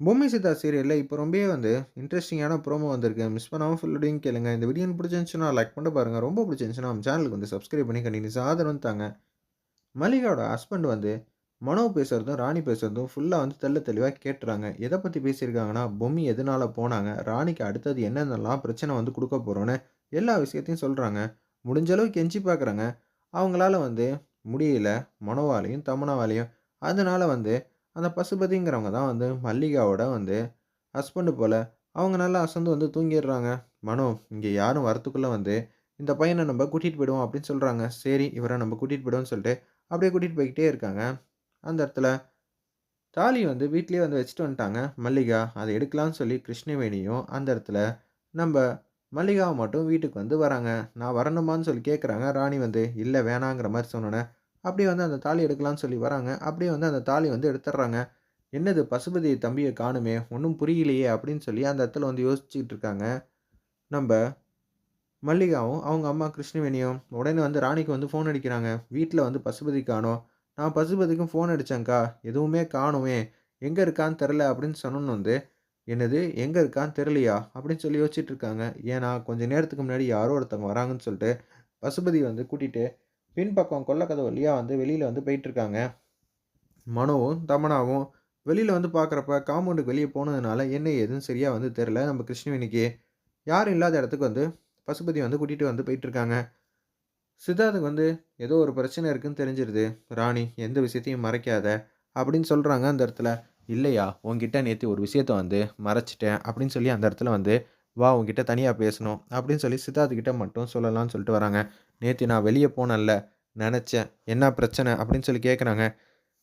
பொம்மை சித்தா சீரியலில் இப்போ ரொம்பவே வந்து இன்ட்ரெஸ்டிங்கான ப்ரோமோ வந்திருக்கு. மிஸ் பண்ணாமல் ஃபுல்லோடையும் கேளுங்க. இந்த வீடியோ பிடிச்சிருந்துச்சுன்னா லைக் பண்ணி பாருங்கள் ரொம்ப பிடிச்சிருந்துச்சுன்னா நம்ம சேனலுக்கு வந்து சப்ஸ்கிரைப் பண்ணி கண்டினியூஸ் ஆதரவு தாங்க. மல்லிகாவோட ஹஸ்பண்ட் வந்து மனோ பேசுகிறதும் ராணி பேசுகிறதும் ஃபுல்லாக வந்து தெள்ள தெளிவாக கேட்டுறாங்க. எதை பற்றி பேசியிருக்காங்கன்னா பொம்மி எதனால் போனாங்க ராணிக்கு அடுத்தது என்னென்னலாம் பிரச்சனை வந்து கொடுக்க போகிறோன்னு எல்லா விஷயத்தையும் சொல்கிறாங்க முடிஞ்ச அளவுக்கு கெஞ்சி பார்க்குறாங்க அவங்களால வந்து முடியல மனோவாலையும் தமனாவாலையும். அதனால் வந்து அந்த பசுபதிங்கிறவங்க தான் வந்து மல்லிகாவோட வந்து ஹஸ்பண்டு போல் அவங்க நல்லா அசந்து வந்து தூங்கிடுறாங்க. மனோ இங்கே யாரும் வரத்துக்குள்ளே வந்து இந்த பையனை நம்ம கூட்டிகிட்டு போயிடுவோம் அப்படின்னு சொல்கிறாங்க சரி இவரை நம்ம கூட்டிகிட்டு போயிடுவோம்னு சொல்லிட்டு அப்படியே கூட்டிகிட்டு போய்கிட்டே இருக்காங்க. அந்த இடத்துல தாலி வந்து வீட்லேயே வந்து வச்சுட்டு வந்துட்டாங்க. மல்லிகா அதை எடுக்கலாம்னு சொல்லி கிருஷ்ணவேணியும் அந்த இடத்துல நம்ம மல்லிகாவை மட்டும் வீட்டுக்கு வந்து வராங்க. நான் வரணுமான்னு சொல்லி கேட்குறாங்க ராணி வந்து இல்லை வேணாங்கிற மாதிரி சொன்னோன்னே அப்படியே வந்து அந்த தாலி எடுக்கலாம்னு சொல்லி வராங்க. அப்படியே வந்து அந்த தாலி வந்து எடுத்துடுறாங்க. என்னது பசுபதி தம்பியை காணுமே? ஒன்றும் புரியலையே அப்படின்னு சொல்லி அந்த இடத்துல வந்து யோசிச்சுக்கிட்டு இருக்காங்க. நம்ம மல்லிகாவும் அவங்க அம்மா கிருஷ்ணவேணியும் உடனே வந்து ராணிக்கு வந்து ஃபோன் அடிக்கிறாங்க. வீட்டில் வந்து பசுபதி காணோம். நான் பசுபதிக்கும் ஃபோன் அடித்தேங்க்கா எதுவுமே காணுமே. எங்கே இருக்கான்னு தெரில அப்படின்னு சொன்னோன்னு வந்து என்னது எங்கே இருக்கான்னு தெரியலையா? அப்படின்னு சொல்லி யோசிச்சுட்டு இருக்காங்க. ஏன்னா கொஞ்சம் நேரத்துக்கு முன்னாடி யாரோ ஒருத்தவங்க வராங்கன்னு சொல்லிட்டு பசுபதி வந்து கூட்டிகிட்டு பின்பக்கம் கொல்லக்கதை வழியாக வந்து வெளியில் வந்து போயிட்டுருக்காங்க. மனுவும் தமனாவும் வெளியில் வந்து பார்க்குறப்ப காம்பவுண்டுக்கு வெளியே போனதுனால என்ன ஏதுன்னு சரியாக வந்து தெரில நம்ம கிருஷ்ணவேணிக்கு யாரும் இல்லாத இடத்துக்கு வந்து பசுபதி வந்து கூட்டிகிட்டு வந்து போயிட்டுருக்காங்க. சித்தார்த்துக்கு வந்து ஏதோ ஒரு பிரச்சனை இருக்குன்னு தெரிஞ்சிருது. ராணி எந்த விஷயத்தையும் மறைக்காத அப்படின்னு சொல்கிறாங்க அந்த இடத்துல. இல்லையா உங்ககிட்ட நேற்று ஒரு விஷயத்த வந்து மறைச்சிட்டேன் அப்படின்னு சொல்லி அந்த இடத்துல வந்து வா உங்ககிட்ட தனியாக பேசணும் அப்படின்னு சொல்லி சித்தார்த்து கிட்ட மட்டும் சொல்லலாம்னு சொல்லிட்டு வராங்க. நேற்று நான் வெளியே போனேன்ல நினச்சேன். என்ன பிரச்சனை? அப்படின்னு சொல்லி கேட்குறாங்க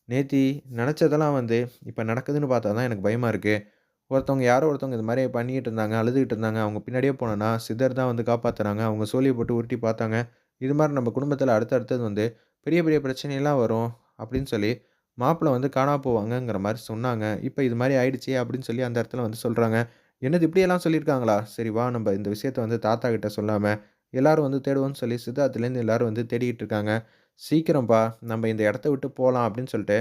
நேத்தி நினச்சதெல்லாம் வந்து இப்போ நடக்குதுன்னு பார்த்தா தான் எனக்கு பயமாக இருக்குது ஒருத்தவங்க யாரோ ஒருத்தவங்க இது மாதிரி பண்ணிக்கிட்டு இருந்தாங்க அழுதுகிட்டு இருந்தாங்க. அவங்க பின்னாடியே போனோன்னா சித்தர் தான் வந்து காப்பாற்றுறாங்க அவங்க சோழியை போட்டு உருட்டி பார்த்தாங்க. இது மாதிரி நம்ம குடும்பத்தில் அடுத்தடுத்தது வந்து பெரிய பெரிய பிரச்சனையெல்லாம் வரும் அப்படின்னு சொல்லி மாப்பிள்ளை வந்து காணா போவாங்கங்கிற மாதிரி சொன்னாங்க. இப்போ இது மாதிரி ஆயிடுச்சு அப்படின்னு சொல்லி அந்த இடத்துல வந்து சொல்கிறாங்க என்னது இப்படியெல்லாம் சொல்லியிருக்காங்களா? சரி வா நம்ம இந்த விஷயத்த வந்து தாத்தா கிட்ட சொல்லாமல் எல்லோரும் வந்து தேடுவோம்னு சொல்லி சித்தார்த்துலேருந்து எல்லோரும் வந்து தேடிக்கிட்டு இருக்காங்க. சீக்கிரம்ப்பா நம்ம இந்த இடத்த விட்டு போகலாம் அப்படின்னு சொல்லிட்டு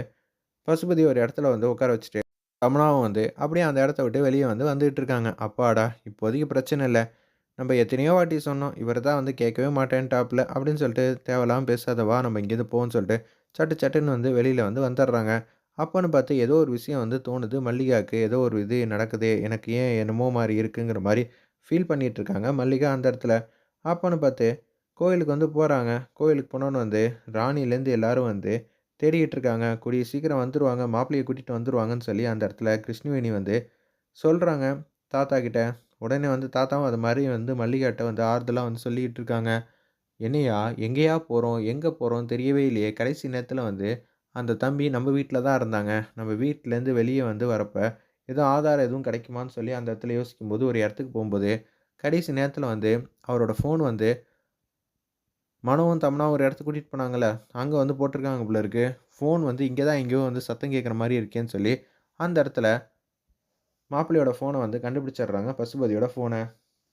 பசுபதி ஒரு இடத்துல வந்து உட்கார வச்சுட்டு ரமணாவும் வந்து அப்படியே அந்த இடத்த விட்டு வெளியே வந்து வந்துகிட்டு இருக்காங்க. அப்பாடா இப்போதைக்கு பிரச்சனை இல்லை. நம்ம எத்தனையோ வாட்டி சொன்னோம் இவர் தான் வந்து கேட்கவே மாட்டேன் டாப்பில் அப்படின்னு சொல்லிட்டு தேவையில்லாமல் பேசாதவா நம்ம இங்கேருந்து போகணும்னு சொல்லிட்டு சட்டு சட்டுன்னு வந்து வெளியில் வந்து வந்துடுறாங்க. அப்போன்னு பார்த்து ஏதோ ஒரு விஷயம் வந்து தோணுது. மல்லிகாவுக்கு ஏதோ ஒரு இது நடக்குது எனக்கு ஏன் என்னமோ மாதிரி இருக்குங்கிற மாதிரி ஃபீல் பண்ணிகிட்ருக்காங்க மல்லிகா அந்த இடத்துல. அப்போன்னு பார்த்து கோயிலுக்கு வந்து போகிறாங்க கோயிலுக்கு போனோன்னு வந்து ராணிலேருந்து எல்லோரும் வந்து தேடிக்கிட்டு இருக்காங்க கூடிய சீக்கிரம் வந்துடுவாங்க மாப்பிள்ளையை கூட்டிகிட்டு வந்துடுவாங்கன்னு சொல்லி அந்த இடத்துல கிருஷ்ணவேணி வந்து சொல்கிறாங்க தாத்தா கிட்ட உடனே வந்து தாத்தாவும் அது மாதிரி வந்து மல்லிகாட்ட வந்து ஆறுதலாக வந்து சொல்லிக்கிட்டு இருக்காங்க என்னையா எங்கேயா போகிறோம் எங்கே போகிறோம் தெரியவே இல்லையே. கடைசி நேரத்தில் வந்து அந்த தம்பி நம்ம வீட்டில் தான் இருந்தாங்க. நம்ம வீட்டிலேருந்து வெளியே வந்து வரப்போ எதுவும் ஆதாரம் எதுவும் கிடைக்குமான்னு சொல்லி அந்த இடத்துல யோசிக்கும்போது ஒரு இடத்துக்கு போகும்போது கடைசி நேரத்தில் வந்து அவரோட ஃபோன் வந்து மனோவும் தம்னா ஒரு இடத்துக்கு கூட்டிகிட்டு போனாங்கள அங்கே வந்து போட்டிருக்காங்க போல இருக்கு. ஃபோன் வந்து இங்கே தான் எங்கேயோ வந்து சத்தம் கேட்குற மாதிரி இருக்கேன்னு சொல்லி அந்த இடத்துல மாப்பிள்ளையோட ஃபோனை வந்து கண்டுபிடிச்சிடுறாங்க. பசுபதியோட ஃபோனை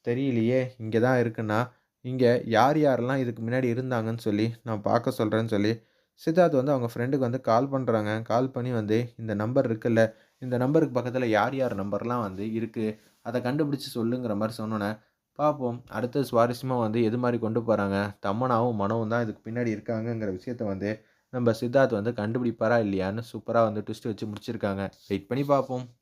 தெரியலையே இங்கே தான் இருக்குன்னா இங்கே யார் யாரெல்லாம் இதுக்கு முன்னாடி இருந்தாங்கன்னு சொல்லி நான் பார்க்க சொல்கிறேன்னு சொல்லி சித்தார்த் வந்து அவங்க ஃப்ரெண்டுக்கு வந்து கால் பண்ணுறாங்க கால் பண்ணி வந்து இந்த நம்பர் இருக்குல்ல இந்த நம்பருக்கு பக்கத்தில் யார் யார் நம்பர்லாம் வந்து இருக்குது அதை கண்டுபிடிச்சி சொல்லுங்கிற மாதிரி சொன்னோன்னே பார்ப்போம் அடுத்து சுவாரஸ்யமாக வந்து எது மாதிரி கொண்டு போகிறாங்க தம்மனாவும் மனவும் தான் இதுக்கு பின்னாடி இருக்காங்கங்கிற விஷயத்த வந்து நம்ம சித்தார்த் வந்து கண்டுபிடிப்பாரா இல்லையான்னு சூப்பராக வந்து ட்விஸ்ட் வச்சு முடிச்சிருக்காங்க. வெயிட் பண்ணி பார்ப்போம்